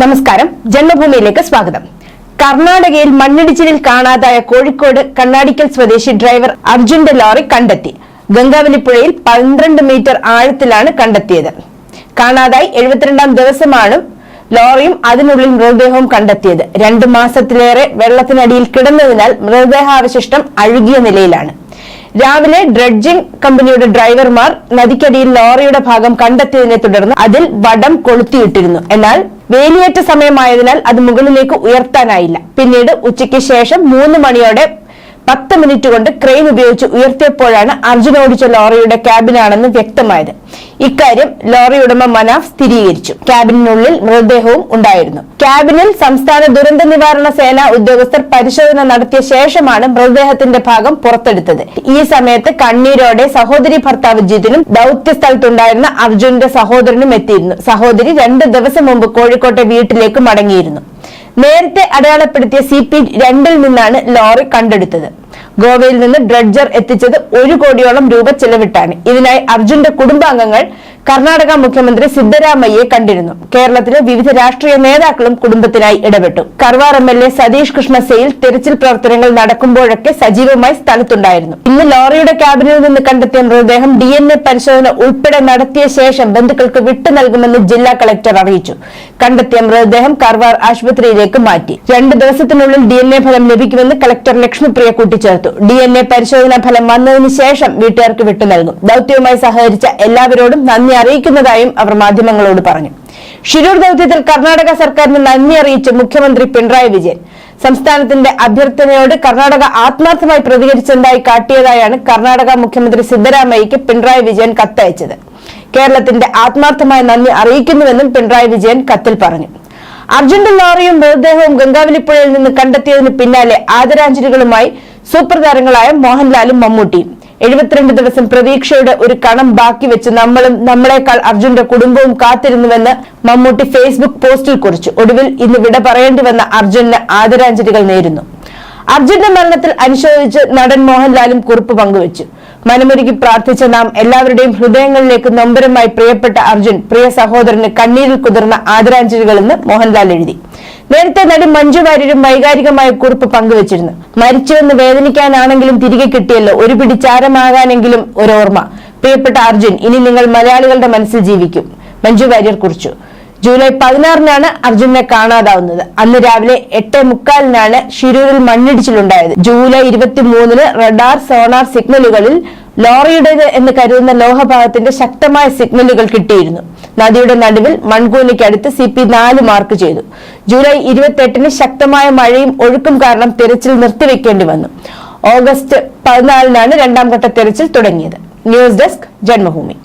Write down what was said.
നമസ്കാരം. ജന്മഭൂമിയിലേക്ക് സ്വാഗതം. കർണാടകയിൽ മണ്ണിടിച്ചിലിൽ കാണാതായ കോഴിക്കോട് കണ്ണാടിക്കൽ സ്വദേശി ഡ്രൈവർ അർജുന്റെ ലോറി കണ്ടെത്തി. ഗംഗാവലിപ്പുഴയിൽ പന്ത്രണ്ട് മീറ്റർ ആഴത്തിലാണ് കണ്ടെത്തിയത്. കാണാതായി എഴുപത്തിരണ്ടാം ദിവസമാണ് ലോറിയും അതിനുള്ളിൽ മൃതദേഹവും കണ്ടെത്തിയത്. രണ്ടു മാസത്തിലേറെ വെള്ളത്തിനടിയിൽ കിടന്നതിനാൽ മൃതദേഹാവശിഷ്ടം അഴുകിയ നിലയിലാണ്. രാവിലെ ഡ്രഡ്ജിംഗ് കമ്പനിയുടെ ഡ്രൈവർമാർ നദിക്കടിയിൽ ലോറിയുടെ ഭാഗം കണ്ടെത്തിയതിനെ തുടർന്ന് അതിൽ വടം കൊളുത്തിയിട്ടിരുന്നു. എന്നാൽ വേലിയേറ്റ സമയമായതിനാൽ അത് മുകളിലേക്ക് ഉയർത്താനായില്ല. പിന്നീട് ഉച്ചയ്ക്ക് ശേഷം മൂന്ന് മണിയോടെ പത്ത് മിനിറ്റ് കൊണ്ട് ക്രെയിൻ ഉപയോഗിച്ച് ഉയർത്തിയപ്പോഴാണ് അർജുൻ ഓടിച്ച ലോറിയുടെ ക്യാബിനാണെന്ന് വ്യക്തമായത്. ഇക്കാര്യം ലോറി ഉടമ മനാഫ് സ്ഥിരീകരിച്ചു. ക്യാബിനുള്ളിൽ മൃതദേഹവും ഉണ്ടായിരുന്നു. ക്യാബിനിൽ സംസ്ഥാന ദുരന്ത നിവാരണ സേന ഉദ്യോഗസ്ഥർ പരിശോധന നടത്തിയ ശേഷമാണ് മൃതദേഹത്തിന്റെ ഭാഗം പുറത്തെടുത്തത്. ഈ സമയത്ത് കണ്ണീരോടെ സഹോദരി ഭർത്താവ് ജിതിനും ദൌത്യ സ്ഥലത്തുണ്ടായിരുന്ന അർജുന്റെ സഹോദരനും എത്തിയിരുന്നു. സഹോദരി രണ്ട് ദിവസം മുമ്പ് കോഴിക്കോട്ടെ വീട്ടിലേക്ക് മടങ്ങിയിരുന്നു. നേരത്തെ അടയാളപ്പെടുത്തിയ സി പി രണ്ടിൽ നിന്നാണ് ലോറി കണ്ടെടുത്തത്. ഗോവയിൽ നിന്ന് ഡ്രഡ്ജർ എത്തിച്ചത് ഒരു കോടിയോളം രൂപ ചെലവിട്ടാണ്. ഇതിനായി അർജുന്റെ കുടുംബാംഗങ്ങൾ കർണാടക മുഖ്യമന്ത്രി സിദ്ധരാമയ്യെ കണ്ടിരുന്നു. കേരളത്തിലെ വിവിധ രാഷ്ട്രീയ നേതാക്കളും കുടുംബത്തിനായി ഇടപെട്ടു. Karwar M L A Satish Krishna Sail തെരച്ചിൽ പ്രവർത്തനങ്ങൾ നടക്കുമ്പോഴൊക്കെ സജീവമായി സ്ഥലത്തുണ്ടായിരുന്നു. ഇന്ന് ലോറിയുടെ ക്യാബിനിൽ നിന്ന് കണ്ടെത്തിയ മൃതദേഹം ഡി എൻ എ പരിശോധന ഉൾപ്പെടെ നടത്തിയ ശേഷം ബന്ധുക്കൾക്ക് വിട്ടു നൽകുമെന്ന് ജില്ലാ കളക്ടർ അറിയിച്ചു. കണ്ടെത്തിയ മൃതദേഹം കർവാർ ആശുപത്രിയിലേക്ക് മാറ്റി. രണ്ട് ദിവസത്തിനുള്ളിൽ ഡി എൻ എ ഫലം ലഭിക്കുമെന്ന് കളക്ടർ ലക്ഷ്മിപ്രിയ കൂട്ടിച്ചേർത്തു ഡി എൻ എ പരിശോധനാ ഫലം വന്നതിന് ശേഷം വീട്ടുകാർക്ക് വിട്ടു നൽകും ദൌത്യവുമായി സഹകരിച്ച എല്ലാവരോടും നന്ദി അറിയിക്കുന്നതായും അവർ മാധ്യമങ്ങളോട് പറഞ്ഞു. ഷിരൂർ ദൌത്യത്തിൽ കർണാടക സർക്കാരിന് നന്ദി അറിയിച്ച് മുഖ്യമന്ത്രി പിണറായി വിജയൻ സംസ്ഥാനത്തിന്റെ അഭ്യർത്ഥനയോട് കർണാടക ആത്മാർത്ഥമായി പ്രതികരിച്ചതായി കാട്ടിയതായാണ് കർണാടക മുഖ്യമന്ത്രി സിദ്ധരാമയ്യക്ക് പിണറായി വിജയൻ കത്തയച്ചത്. കേരളത്തിന്റെ ആത്മാർത്ഥമായ നന്ദി അറിയിക്കുന്നുവെന്നും പിണറായി വിജയൻ കത്തിൽ പറഞ്ഞു. അർജുന്റെ ലോറിയും മൃതദേഹവും ഗംഗാവലിപ്പുഴയിൽ നിന്ന് കണ്ടെത്തിയതിന് പിന്നാലെ ആദരാഞ്ജലികളുമായി സൂപ്പർ താരങ്ങളായ മോഹൻലാലും മമ്മൂട്ടിയും. എഴുപത്തിരണ്ട് ദിവസം പ്രതീക്ഷയുടെ ഒരു കണം ബാക്കി വെച്ച് നമ്മളും നമ്മളെക്കാൾ അർജുന്റെ കുടുംബവും കാത്തിരുന്നുവെന്ന് മമ്മൂട്ടി ഫേസ്ബുക്ക് പോസ്റ്റിൽ കുറിച്ചു. ഒടുവിൽ ഇന്ന് വിട പറയേണ്ടി വന്ന ആദരാഞ്ജലികൾ നേരുന്നു. അർജുന്റെ മരണത്തിൽ അനുശോചിച്ച് നടൻ മോഹൻലാലും കുറിപ്പ് പങ്കുവച്ചു. മനമൊരുക്കി പ്രാർത്ഥിച്ച നാം എല്ലാവരുടെയും ഹൃദയങ്ങളിലേക്ക് നൊമ്പരമായി പ്രിയപ്പെട്ട അർജുൻ പ്രിയ സഹോദരന് കണ്ണീരിൽ കുതിർന്ന ആദരാഞ്ജലികളെന്ന് മോഹൻലാൽ എഴുതി. നേരത്തെ നടി മഞ്ജു വാര്യരും വൈകാരികമായ കുറിപ്പ് പങ്കുവച്ചിരുന്നു. മരിച്ചുവെന്ന് വേദനിക്കാനാണെങ്കിലും തിരികെ കിട്ടിയല്ലോ ഒരു പിടി ചാരമാകാനെങ്കിലും ഒരോർമ്മ. പ്രിയപ്പെട്ട അർജുൻ ഇനി നിങ്ങൾ മലയാളികളുടെ മനസ്സിൽ ജീവിക്കും. മഞ്ജു വാര്യർ കുറിച്ചു. ജൂലൈ പതിനാറിനാണ് അർജുനെ കാണാതാവുന്നത്. അന്ന് രാവിലെ എട്ട് മുക്കാലിനാണ് ഷിരൂരിൽ മണ്ണിടിച്ചിലുണ്ടായത്. ജൂലൈ ഇരുപത്തി മൂന്നിന് റഡാർ സോണാർ സിഗ്നലുകളിൽ ലോറിയുടേത് എന്ന് കരുതുന്ന ലോഹഭാഗത്തിന്റെ ശക്തമായ സിഗ്നലുകൾ കിട്ടിയിരുന്നു. നദിയുടെ നടുവിൽ മൺകൂനയ്ക്കടുത്ത് സി പി നാല് മാർക്ക് ചെയ്തു. ജൂലൈ ഇരുപത്തെട്ടിന് ശക്തമായ മഴയും ഒഴുക്കും കാരണം തിരച്ചിൽ നിർത്തിവെക്കേണ്ടി വന്നു. ഓഗസ്റ്റ് പതിനാലിനാണ് രണ്ടാം ഘട്ട തിരച്ചിൽ തുടങ്ങിയത്. News desk Janmabhumi.